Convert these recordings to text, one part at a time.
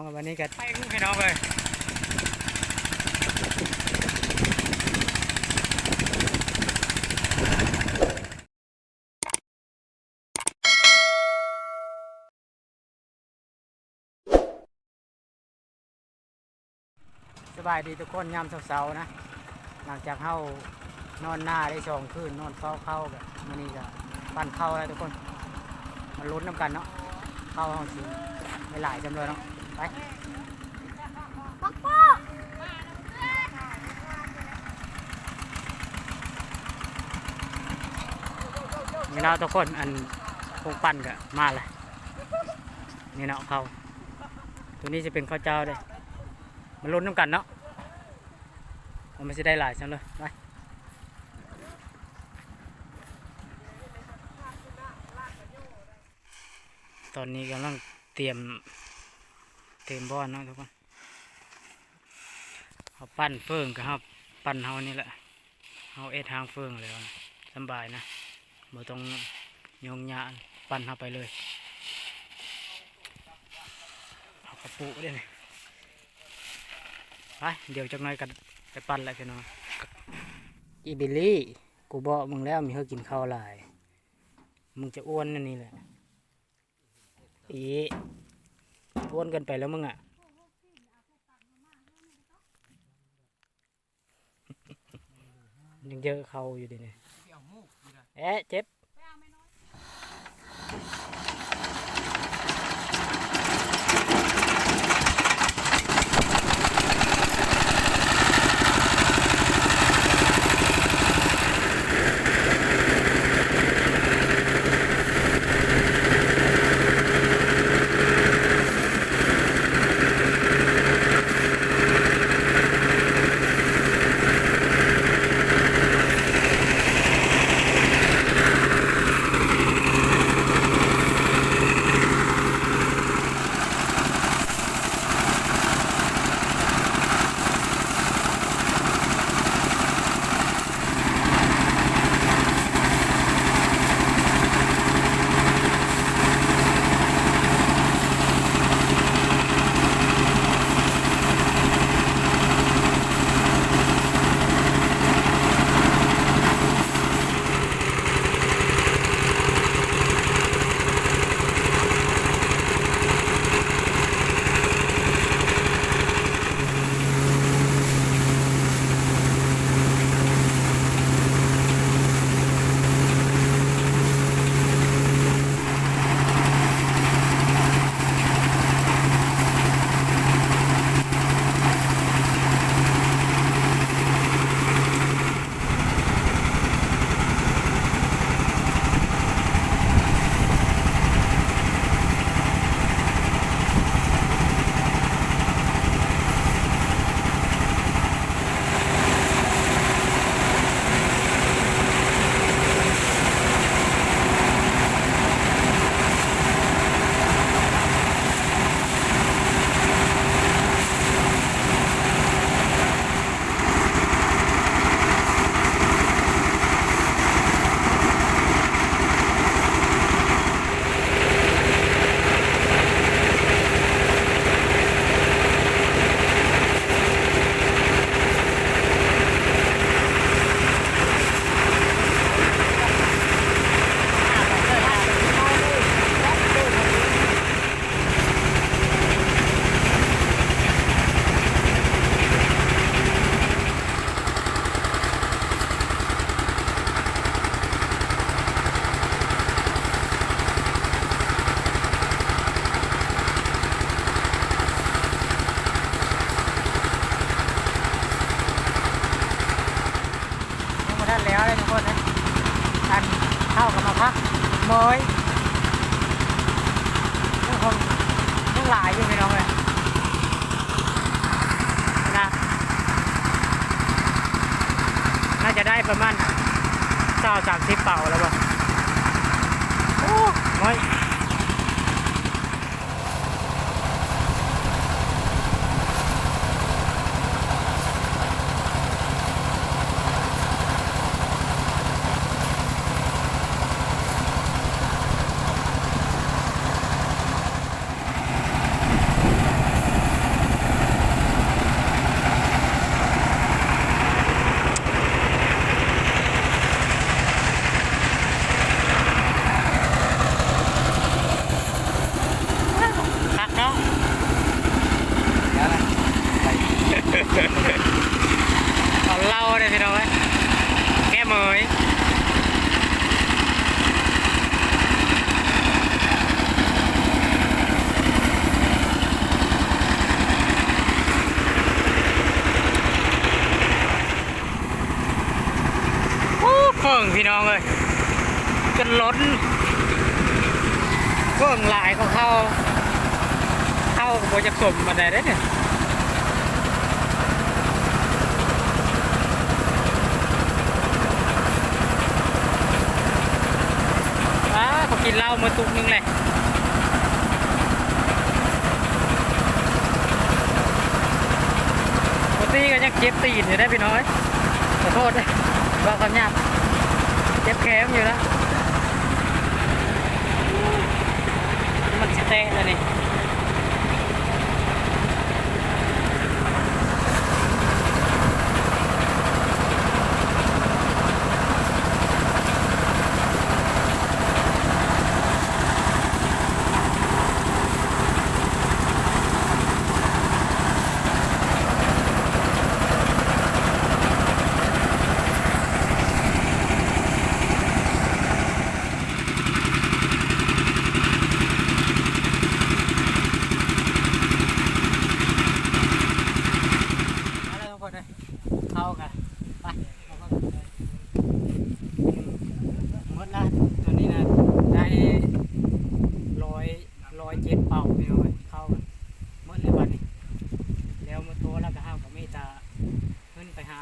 องวันนี้ก็ไปพี่น้องเลยสบายดีทุกคนยามเสาๆนะ หลังจากเข้านอนหน้าได้สองคืนนอนเฝ้าเข้าแบบมันนี้ก็ปั้นเข้าแล้วทุกคน มันลุ้นน้ำกันเนาะเข้าห้องสีไม่หลายจำเลยเนาะ ไปนี่เนาะทุกคนอันคงปั้นก็มาเลยนี่เนาะเข้าตัวนี้จะเป็นข้าวเจ้าเลยมันลุ้นน้ำกันเนาะมันไม่ใช่ได้หลายจังเลยไปตอนนี้กำลังเตรียม เตรียมบ่อนเนาะทุกคนเขาปั้นเฟืองกับเขาปั้นเฮานี่แหละเฮาเอ็ดทางเฟืองเลยวะสำบายนะบ่ต้องโยงยาปั้นเฮาไปเลยเอากระปุกด้วยนี่ไปเดี๋ยวจักหน่อยกันไปปั่นแล้วพี่น้องอีบิลลี่กูบอกมึงแล้วมีเขากินข้าวหลาย มึงจะอ้วนนั่นนี่แหละอี วนเกันไปแล้วมึงอะยังเจอเขาอยู่ดิเนี่ยเอ๊ะเจ็บ หลายใช่ไหมน้องเลยนะน่าจะได้ประมาณเจ้าสามสิบเป่าแล้วป่ะโอ้ย บิ่ งพี่น้องเลยจนล้นเบิ่งหลายก็เข้า เข้ากับบจะสมมาได้เด้เนี่ยอ้าเขากินเหล้ามาตุกนึงเลยปกติก็ยังเจ็บตีนอยู่ได้พี่น้อยขอโทษด้วยว่าคำหยาบ เจ็บแขนอยู่นะมันจะแตกเลยนี่มาเลยทุกคนเลยเข้ากันไปเข้ากันเลยหมดละตัวนี้นะได้ร้อยร้อยเจ็ดเป่าพี่น้องเอ้ยเข้ากันหมดเลยวันนี้ แล้วมาโทรแล้วก็ห้ามกับไม่ตาขึ้นไปหา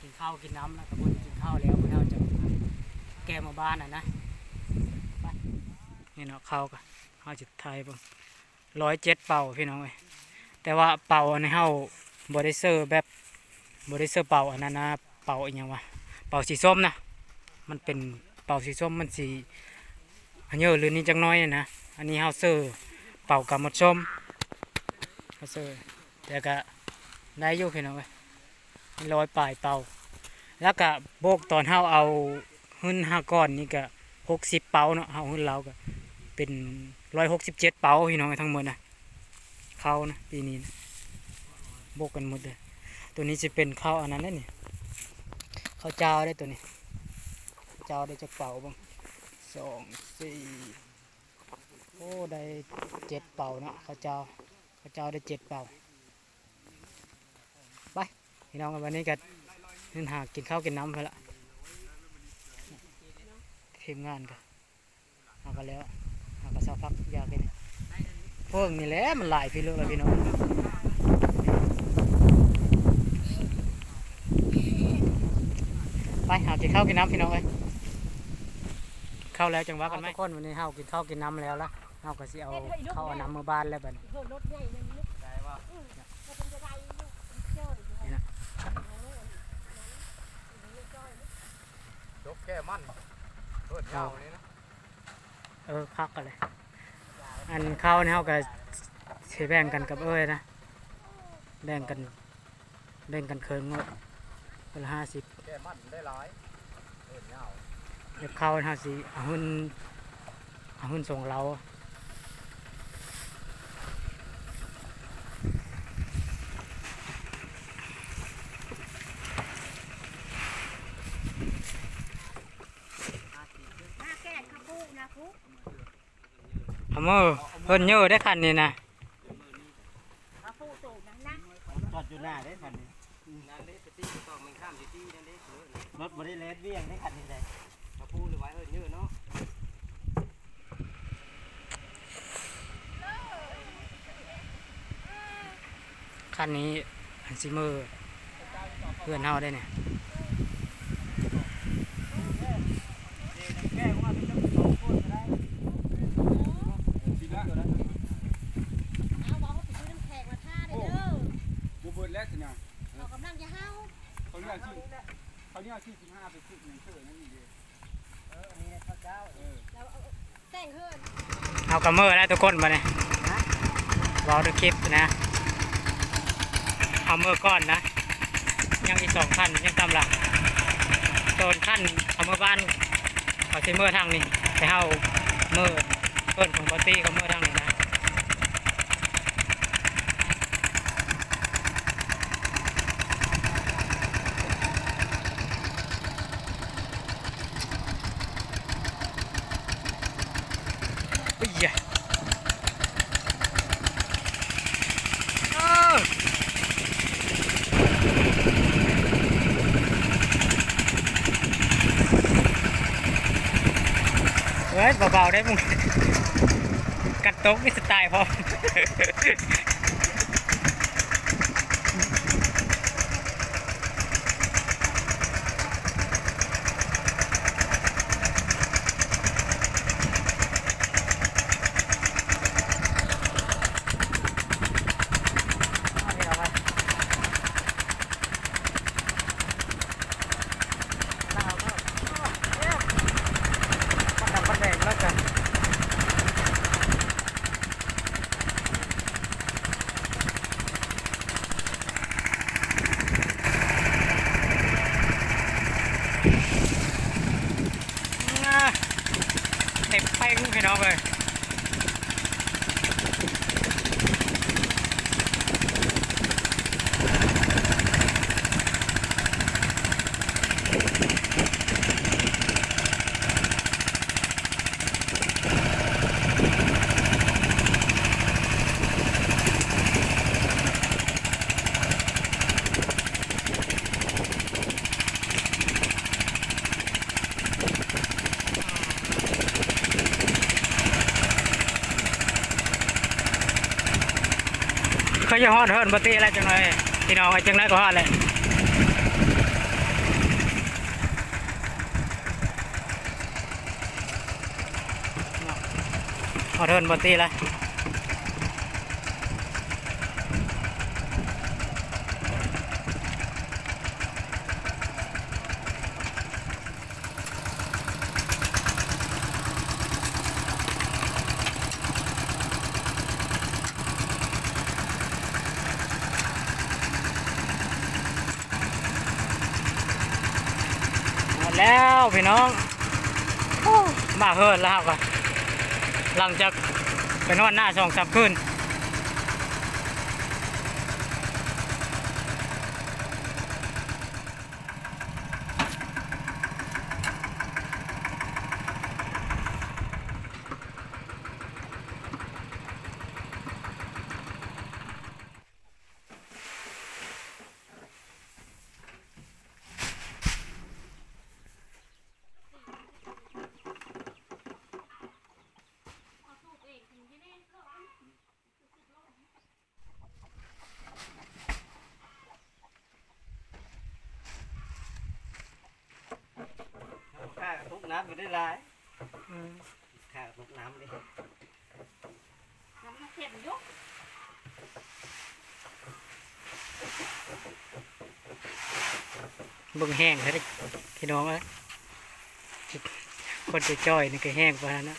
กินข้าวกินน้ำแล้วก็ บนกินข้าแล้วมันเอาจะแกมาบ้านอะนะนี่เนาะข้ากันข้าจุดไทยเบ่งร้อยเจ็ดเป่าพี่น้องเอ้ยแต่ว่าเป่าอันนี้เฮาบริเซอร์แบบบริเซอร์เป่าอันนั้นนะเป่าอหย่างวะเป่าสีส้มนะมันเป็นเป่าสีส้มมันสีอันเยอะหรือนี่จังน้อยนะอันนี้เฮาเซอร์เป่ากับมดส้มเฮาเซอร์แล้วก็ได้อยู่พี่น้องเอ้ยร้อยปลายเป่า แล้วก็โบกตอนเฮาเอาหื้นห้าก้อนนี่ก็หกสิบเป่าเนาะเฮาหื้นเราก็เป็นร้อยหกสิบเจ็ดเป่าพี่น้องทั้งหมดนะเข้านะปีนี้นะโบกกันหมดเลยตัวนี้จะเป็นข้าวอันนั้นนี่ข้าวเจ้าได้ตัวนี้ เจ้าได้จากเป่าบ้างสองสี่โอ้ได้เจ็ดเป่าเนาะข้าวเจ้าข้าวเจ้าได้เจ็ดเป่าไปพี่น้องกันวันนี้ก็นึ่ นี่หากินข้าวกินน้ำไปละทีมงานกันเอากันแล้วเอากันสักพักยากกินพวกนี่แหละมันหลายพี่ลูกแล้วพี่น้องไปหากินข้าวกินน้ำพี่น้องเลยเข้าแล้วจังวะกันไหมทุกคนวันนี้เฮากินข้าวกินน้ำแล้วละเฮาก็สิเอาข้าวเอาน้ำมือบ้านแล้วบัดนี้ เพิ่มรถใหญ่เลยนี่ ได้ว่า ก็เป็นจะได้ลูกเจ้า นี่นะ จกแก้มันรถยาวนี่นะเออคักกันเลย อันข้าวนี่เฮาก็สิแบ่งกันกับเอ้ยนะ แบ่งกันแบ่งกันเคิงเนาะคนละห้าสิบแก้มันได้หลายรถยาวเดี๋ยวข้าวห้าสิเอาหุ่นเอาหุ่นส่งเรา หน้าแก่ข้าพูนะคุ เอา มือเพิ่นเยอะได้คันนี้นะข้าพูโตนะนะจอดอยู่หน้าได้คันนี้นั่นเด้ไปตีต้องมันข้ามสิตีนั่นเด้เออรถบริเลสเวียงได้คันนี้เลยถ้าพูดหรือไว้เออเยอะเนาะคันนี้อันซิมือเพื่อนเฮาได้เนี่ย แก้ว่าเป็นเจ้าของโคตรก็ได้ เอาบอกเขาไปซื้อน้ำแข็งมาท่าเด้อ บูเบิร์ดแล้วสินะเรากำลังจะเฮาเขาเนี่ยที่เขาเนี่ยที่สิบห้าไปสิบหนึ่งเชื่อนั่นนี่เลยเอออันนี้ข้าวเจ้าเออเราแต่งเฮิร์นเอากระเมือแล้วทุกคนมาเนี่ยรอดูคลิปนะ เอามือก้อนนะ ยังอีกสองขั้นยังตามหลังโดนขั้นเอามือบ้านเอาซิเมอร์ทางนี้ไปเอามือเปิ้นของปาร์ตี้กับมือทางนี้นะอุ้ยยะเออ ฮ้ยเบาๆ ได้มึงกัดโต๊ะมีสไตล์พอ Ciao, 9 ก็จะฮอดเฮินบ่ตีอะไรจังเลยพี่น้องไอ้จังไรก็ฮอดเลยฮอดเฮินบ่ตีอะไร แล้วพี่น้องโอ้มาเฮิร์นแล้วครับหลังจากไปนอนหน้าสองสามคืน น้ำก็ได้หลายข้าทุกน้ำเลยน้ำมันเข็มอยุกเบิ่งแห้งเลยดิพี่น้องเอ้ยคนจะจ้อยนี่ก็แห้งไปแล้วนะ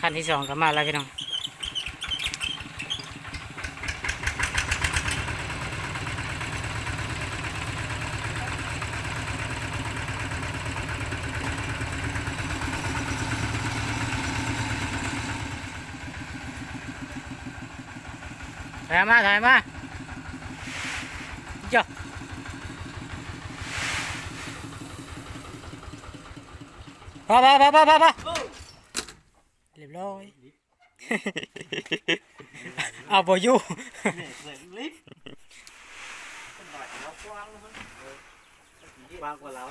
ขั้นที่สองก็มาแล้วพี่น้อง ถ่ายมาถ่ายมาเจ้าพอพอพอพอพอพอเรียบร้อย เอาบอยู่เนี่ยเสร็จลิฟต์เป็นหน่อยเรากว้างนะกว้างกว่าเรา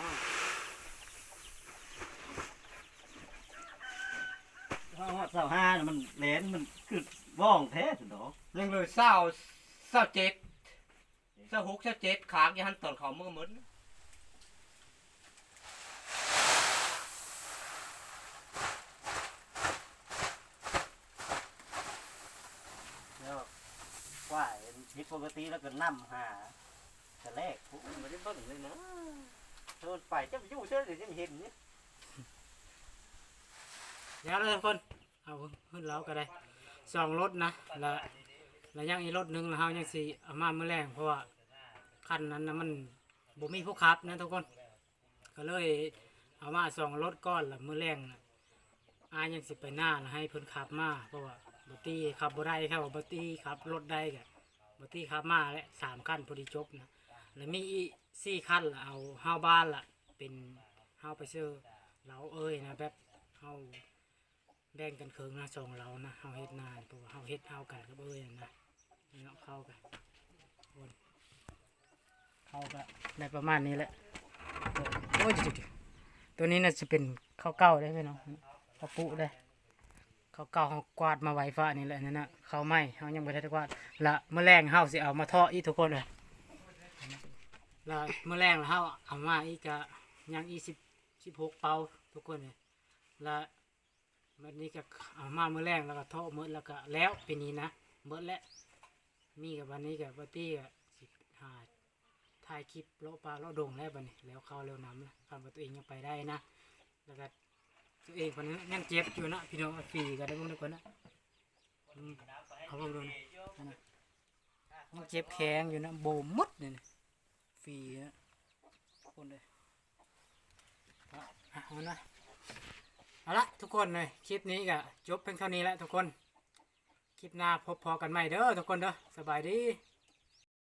ถ้าหอดเสาห้าน่ะมันเลนมันคือว่องแท้สุดดอกยังเลยเศร้าเศร้าเจ็ดเศร้าหกเศร้าเจ็ดขางอยันตอนเขามือมึนแล้วว่าผิดปกติแล้วก็นั่หาแต่แรกผมไม่ได้เบิ่งเลยนะโดนไปจะไปอยู่เชื่อหรือจะเห็นเนี่ย เดี๋ยวเลยทุกคนเอาขึ้นแล้วก็ได้สองรถนะแล้วแล้วยังอีกรถหนึ่งแล้วเฮายังสิเอามาเมื่อแรงเพราะว่าคันนั้นนะมันบ่มีผู้ขับนะทุกคน ก็เลยเอามาสองรถก้อนละมื้อแรงนะอายังสิไปหน้าแล้วให้เพิ่นขับมาเพราะว่าบัตตี้ขับบ่ได้ครับบัตตี้ขับรถได้กะบัตตี้ขับมาและสามคันพอดีจบนะแล้วมีอีสี่คันละเอาเฮาบ้านละเป็นเฮาไปซื้อเราเอ้ยนะแบบเฮา แบ่งกันเคืองนะสองเรานะเฮาเฮ็ดนานเพราะว่าเฮาเฮ็ดเฮากันกับเอ้ยนะเนาะเข้ากันคนเข้ากันได้ประมาณนี้แหละโอ้ยจุดๆตัวนี้น่าจะเป็นข้าวเก่าได้พี่น้องข้าวปุได้ข้าวเก่าเฮากวาดมาไว้ฟ้านี่แหละนั่นน่ะข้าวไหม้เฮายังบ่ได้กวาดละเมื้อแรงเฮาสิเอามาทอดอีกทุกคนเลยล้วมื้อแรงเฮาเอามาอีกก็ยังอี10 16เปาทุกคนเลยล้ว บัดนี้ก็เอามามื้อแรงแล้วก็ทอดมื้อแล้วก็แล้วปีนี้นะเบิดแล้วมีกับวันนี้กับบัดตี้ก็สิหาถ่ายคลิปเลาะปลาเลาะดงแล้วบัดนี้แล้วเข้าเร็วน้ำนะคำตัวเองยังไปได้นะ แล้วก็ตัวเองคนนี้ยังเจ็บอยู่นะพี่น้องฟรีก็ได้พวกนี้คนนะเอาพวกดูนะนั่นนะยังเจ็บแข้งอยู่นะโบมดเนี่ยฟรีนะคนเลยเอาเอานะ เอาละทุกคนเลยคลิปนี้ก็จบเพียงเท่านี้แล้วทุกคน คลิปหน้าพบพอกันใหม่เด้อทุกคนเด้อสบายดี